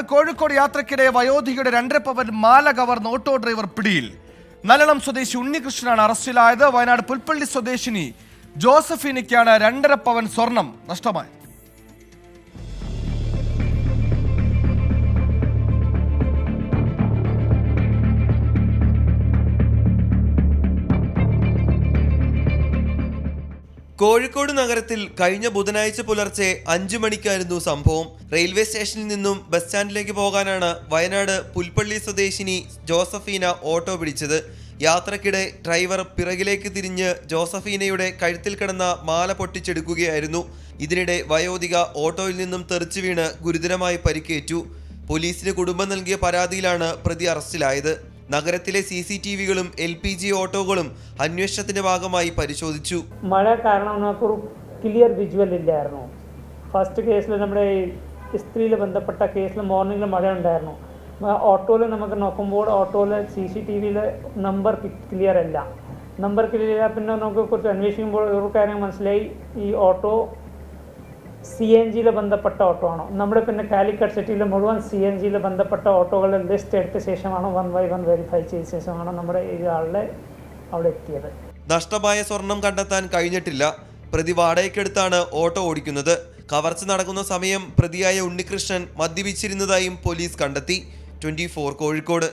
കോഴിക്കോട് യാത്രക്കിടെ വയോധികയുടെ രണ്ടര പവൻ മാല കവർന്ന ഓട്ടോ ഡ്രൈവർ പിടിയിൽ. നല്ലളം സ്വദേശി ഉണ്ണികൃഷ്ണനാണ് അറസ്റ്റിലായത്. വയനാട് പുൽപ്പള്ളി സ്വദേശിനി ജോസഫിനിക്കാണ് രണ്ടര പവൻ സ്വർണം നഷ്ടമായത്. കോഴിക്കോട് നഗരത്തിൽ കഴിഞ്ഞ ബുധനാഴ്ച പുലർച്ചെ അഞ്ചു മണിക്കായിരുന്നു സംഭവം. റെയിൽവേ സ്റ്റേഷനിൽ നിന്നും ബസ് സ്റ്റാൻഡിലേക്ക് പോകാനാണ് വയനാട് പുൽപ്പള്ളി സ്വദേശിനി ജോസഫീന ഓട്ടോ പിടിച്ചത്. യാത്രക്കിടെ ഡ്രൈവർ പിറകിലേക്ക് തിരിഞ്ഞ് ജോസഫീനയുടെ കഴുത്തിൽ കിടന്ന മാല പൊട്ടിച്ചെടുക്കുകയായിരുന്നു. ഇതിനിടെ വയോധിക ഓട്ടോയിൽ നിന്നും തെറിച്ചു വീണ് ഗുരുതരമായി പരിക്കേറ്റു. പോലീസിന് കുടുംബം നൽകിയ പരാതിയിലാണ് പ്രതി അറസ്റ്റിലായത്. നഗരത്തിലെ സി സി ടി വികളും എൽ പി ജി ഓട്ടോകളും അന്വേഷണത്തിന്റെ ഭാഗമായി പരിശോധിച്ചു. മഴ കാരണം ക്ലിയർ വിജ്വൽ ഇല്ലായിരുന്നു. ഫസ്റ്റ് കേസിൽ നമ്മുടെ സ്ത്രീയിൽ ബന്ധപ്പെട്ട കേസിൽ മോർണിംഗിൽ മഴ ഉണ്ടായിരുന്നു. ഓട്ടോയിൽ നമുക്ക് നോക്കുമ്പോൾ ഓട്ടോയിൽ സി സി ടി വിയിൽ നമ്പർ ക്ലിയർ അല്ല. നമ്പർ ക്ലിയർ പിന്നെ നമുക്ക് കുറച്ച് അന്വേഷിക്കുമ്പോൾ ഒരു കാര്യം മനസ്സിലായി. ഈ ഓട്ടോ സി എൻ ജിയിൽ ബന്ധപ്പെട്ട ഓട്ടോ ആണോ? നമ്മുടെ പിന്നെ കാലിക്കറ്റ് സിറ്റിയിൽ മുഴുവൻ സി എൻ ജിയിൽ ബന്ധപ്പെട്ട ഓട്ടോകളുടെ ലിസ്റ്റ് എടുത്ത ശേഷമാണ് വൺ ബൈ വൺ വെരിഫൈ ചെയ്ത ശേഷമാണ് നമ്മുടെ ഈ ആളുടെ അവിടെ എത്തിയത്? നഷ്ടമായ സ്വർണം കണ്ടെത്താൻ കഴിഞ്ഞിട്ടില്ല. പ്രതി വാടകയ്ക്കെടുത്താണ് ഓട്ടോ ഓടിക്കുന്നത്. കവർച്ച നടക്കുന്ന സമയം പ്രതിയായ ഉണ്ണികൃഷ്ണൻ മദ്യപിച്ചിരുന്നതായും പോലീസ് കണ്ടെത്തി. ട്വന്റി കോഴിക്കോട്.